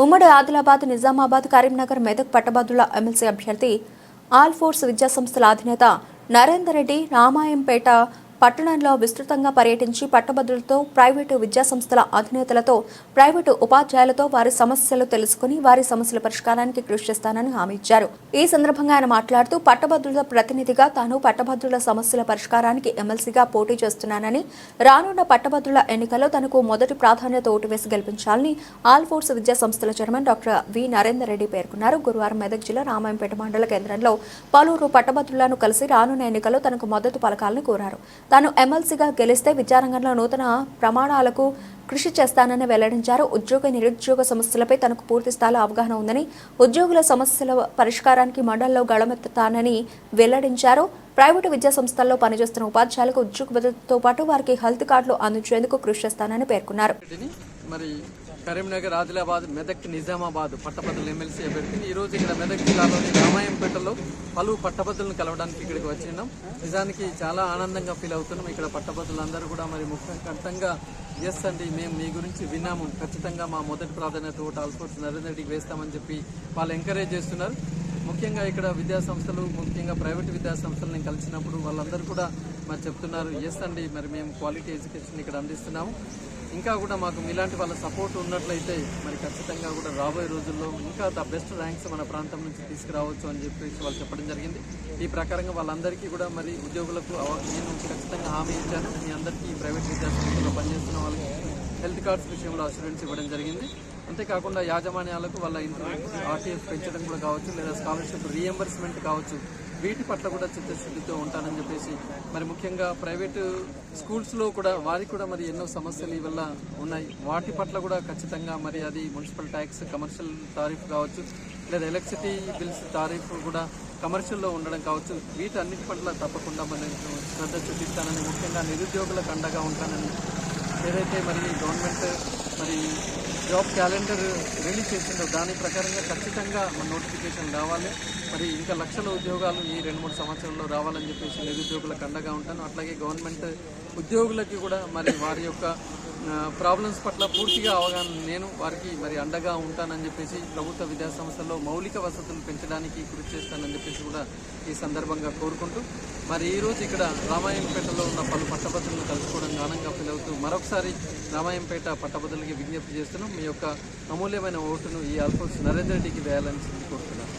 ఉమ్మడి ఆదిలాబాద్ నిజామాబాద్ కరీంనగర్ మెదక్ పట్టభద్రుల ఎమ్మెల్సీ అభ్యర్థి ఆల్ ఫోర్స్ విద్యాసంస్థల అధినేత నరేందర్ రెడ్డి రామాయంపేట పట్టణంలో విస్తృతంగా పర్యటించి పట్టభద్రులతో ప్రైవేటు విద్యాసంస్థల అధినేతలతో ప్రైవేటు ఉపాధ్యాయులతో వారి సమస్యలు తెలుసుకుని వారి సమస్యల పరిష్కారానికి కృషి చేస్తానని హామీ ఇచ్చారు. ఈ సందర్భంగా ఆయన మాట్లాడుతూ పట్టభద్రుల ప్రతినిధిగా తాను పట్టభద్రుల సమస్యల పరిష్కారానికి ఎమ్మెల్సీగా పోటీ చేస్తున్నానని రానున్న పట్టభద్రుల ఎన్నికల్లో తనకు మొదటి ప్రాధాన్యత ఓటు వేసి గెలిపించాలని ఆల్ ఫోర్స్ విద్యా సంస్థల chairman doctor V. Narender Reddy పేర్కొన్నారు. గురువారం మెదక్ జిల్లా రామాయంపేట మండల కేంద్రంలో పలువురు పట్టభద్రులను కలిసి రానున్న ఎన్నికల్లో తనకు మద్దతు పలకాలని కోరారు. తాను ఎమ్మెల్సీగా గెలిస్తే విద్యారంగంలో నూతన ప్రమాణాలకు కృషి చేస్తానని వెల్లడించారు. ఉద్యోగ నిరుద్యోగ సమస్యలపై తనకు పూర్తి స్థాయిలో అవగాహన ఉందని ఉద్యోగుల సమస్యల పరిష్కారానికి మండలంలో గళమెత్తుతానని వెల్లడించారు. ప్రైవేటు విద్యా సంస్థల్లో పనిచేస్తున్న ఉపాధ్యాయులకు ఉద్యోగ భద్రతతో పాటు వారికి హెల్త్ కార్డులు అందించేందుకు కృషి చేస్తానని పేర్కొన్నారు. మరి కరీంనగర్ ఆదిలాబాద్ మెదక్ నిజామాబాద్ పట్టభద్రుల ఎమ్మెల్సీ అభ్యర్థిని. ఈ రోజు ఇక్కడ మెదక్ జిల్లాలోని రామాయంపేటలో పలు పట్టభద్రులను కలవడానికి ఇక్కడికి వచ్చినాం. నిజానికి చాలా ఆనందంగా ఫీల్ అవుతున్నాం. ఇక్కడ పట్టభద్రులందరూ కూడా మరి ముఖ్యంగా ఎస్ అండి మేము మీ గురించి విన్నాము. ఖచ్చితంగా మా మొదటి ప్రాధాన్యత ఓటు ఆల్ఫోర్స్ నరేంద్ర రెడ్డికి వేస్తామని చెప్పి వాళ్ళు ఎంకరేజ్ చేస్తున్నారు. ముఖ్యంగా ఇక్కడ విద్యాసంస్థలు ముఖ్యంగా ప్రైవేట్ విద్యాసంస్థలు నేను కలిసినప్పుడు వాళ్ళందరూ కూడా మరి చెప్తున్నారు ఎస్ అండి మరి మేము క్వాలిటీ ఎడ్యుకేషన్ ఇక్కడ అందిస్తున్నాము. ఇంకా కూడా మాకు మీలాంటి వాళ్ళ సపోర్ట్ ఉన్నట్లయితే మరి ఖచ్చితంగా కూడా రాబోయే రోజుల్లో ఇంకా ద బెస్ట్ ర్యాంక్స్ మన ప్రాంతం నుంచి తీసుకురావచ్చు అని చెప్పేసి వాళ్ళు చెప్పడం జరిగింది. ఈ ప్రకారంగా వాళ్ళందరికీ కూడా మరి ఉద్యోగులకు నేను ఖచ్చితంగా హామీ ఇచ్చాను. మీ అందరికీ ప్రైవేట్ విద్యా పనిచేస్తున్న వాళ్ళకి హెల్త్ కార్డ్స్ విషయంలో అసూరెన్స్ ఇవ్వడం జరిగింది. అంతేకాకుండా యాజమాన్యాలకు వాళ్ళ ఆర్టీఎఫ్ పెంచడం కూడా కావచ్చు లేదా స్కాలర్షిప్ రీఎంబర్స్మెంట్ కావచ్చు. వీటి పట్ల కూడా చిత్తశుద్ధితో ఉంటానని చెప్పేసి మరి ముఖ్యంగా ప్రైవేటు స్కూల్స్లో కూడా వారికి కూడా మరి ఎన్నో సమస్యలు ఇవల్ల వల్ల ఉన్నాయి. వాటి పట్ల కూడా ఖచ్చితంగా మరి అది మున్సిపల్ ట్యాక్స్ కమర్షియల్ టారిఫ్ కావచ్చు లేదా ఎలక్ట్రిసిటీ బిల్స్ టారిఫ్ కూడా కమర్షియల్లో ఉండడం కావచ్చు వీటన్నిటి పట్ల తప్పకుండా మనం శ్రద్ధ చూపిస్తానని ముఖ్యంగా నిరుద్యోగులకు అండగా ఉంటానని ఏదైతే మరి గవర్నమెంట్ మరి జాబ్ క్యాలెండర్ రిలీజ్ చేసిందో దాని ప్రకారంగా ఖచ్చితంగా మన నోటిఫికేషన్ రావాలి. మరి ఇంకా లక్షల ఉద్యోగాలు ఈ రెండు మూడు సంవత్సరాల్లో రావాలని చెప్పేసి నిరుద్యోగులకు అండగా ఉంటాను. అట్లాగే గవర్నమెంట్ ఉద్యోగులకి కూడా మరి వారి యొక్క ప్రాబ్లమ్స్ పట్ల పూర్తిగా అవగాహన నేను వారికి మరి అండగా ఉంటానని చెప్పేసి ప్రభుత్వ విద్యాసంస్థల్లో మౌలిక వసతులు పెంచడానికి కృషి చేస్తానని చెప్పేసి కూడా ఈ సందర్భంగా కోరుకుంటూ మరి ఈరోజు ఇక్కడ రామాయంపేటలో ఉన్న పలు పట్టభద్రులను కలుసుకోవడం గానంగా ఫీల్ అవుతూ మరొకసారి రామాయంపేట పట్టభద్రులకి విజ్ఞప్తి చేస్తున్నాం. మీ యొక్క అమూల్యమైన ఓటును ఈ ఆల్ఫోర్స్ నరేందర్ రెడ్డికి వేయాలని కోరుతున్నాను